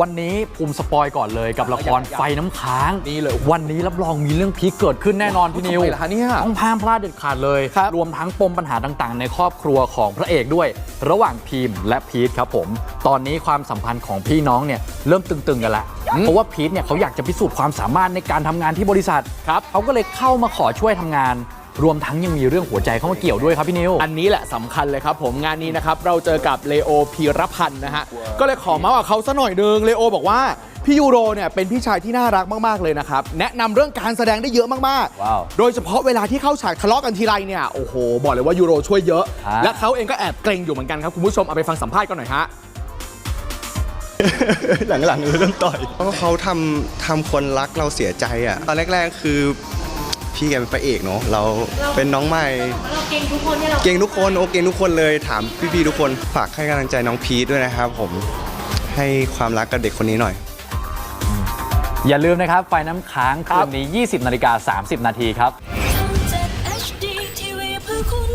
วันนี้ภูมิสปอยก่อนเลยกับละครไฟน้ำค้างนี่เลยวันนี้รับรองมีเรื่องพีคเกิดขึ้นแน่นอนพี่นิวทำไมล่ะคะเนี่ยต้องห้ามพลาดเด็ดขาดเลยครับรวมทั้งปมปัญหาต่างๆ ในครอบครัวของพระเอกด้วย ระหว่างพีมและพีทครับผม ตอนนี้ความสัมพันธ์ของพี่น้องเนี่ยเริ่มตึงๆกันละเพราะว่าพีทเนี่ยเขาอยากจะพิสูจน์ความสามารถในการทำงานที่บริษัทครับเขาก็เลยเข้ามาขอช่วยทำงาน รวมทั้งยังมีเรื่องหัวใจเข้ามาเกี่ยวด้วยครับพี่นิว อันนี้แหละสำคัญเลยครับผมงานนี้นะครับ เราเจอกับเลโอพีรพันธ์นะฮะ ก็เลยขอมาว่าเขาซะหน่อยนึงเลโอบอกว่า พี่ยูโรเนี่ยเป็นพี่ชายที่น่ารักมากๆเลยนะครับ แนะนำเรื่องการแสดงได้เยอะมากว้าวๆ โดยเฉพาะเวลาที่เข้าฉากทะเลาะกันทีไรเนี่ยโอ้โห บอกเลยว่ายูโรช่วยเยอะ อ่า และเขาเองก็แอบเกรงอยู่เหมือนกันครับคุณผู้ชมเอาไปฟังสัมภาษณ์กันหน่อยฮะ หลังๆเออเริ่มต่อย เพราะเขาทำทำคนรักเราเสียใจอะ ตอนแรกๆคือ พี่แกเป็นพระเอกเนาะเราเป็นน้องใหม่ เราเก่งทุกคนที่เราเก่งทุกคนโอเก่งทุกคนเลยถามพี่ๆทุกคนฝากให้กำลังใจน้องพีทด้วยนะครับผมให้ความรักกับเด็กคนนี้หน่อย อย่าลืมนะครับ ไฟน้ำค้างครัคืบนนี้ 20 นาฬิกา 30 นาทีครับทำจาก HD TV เพื่อคุณ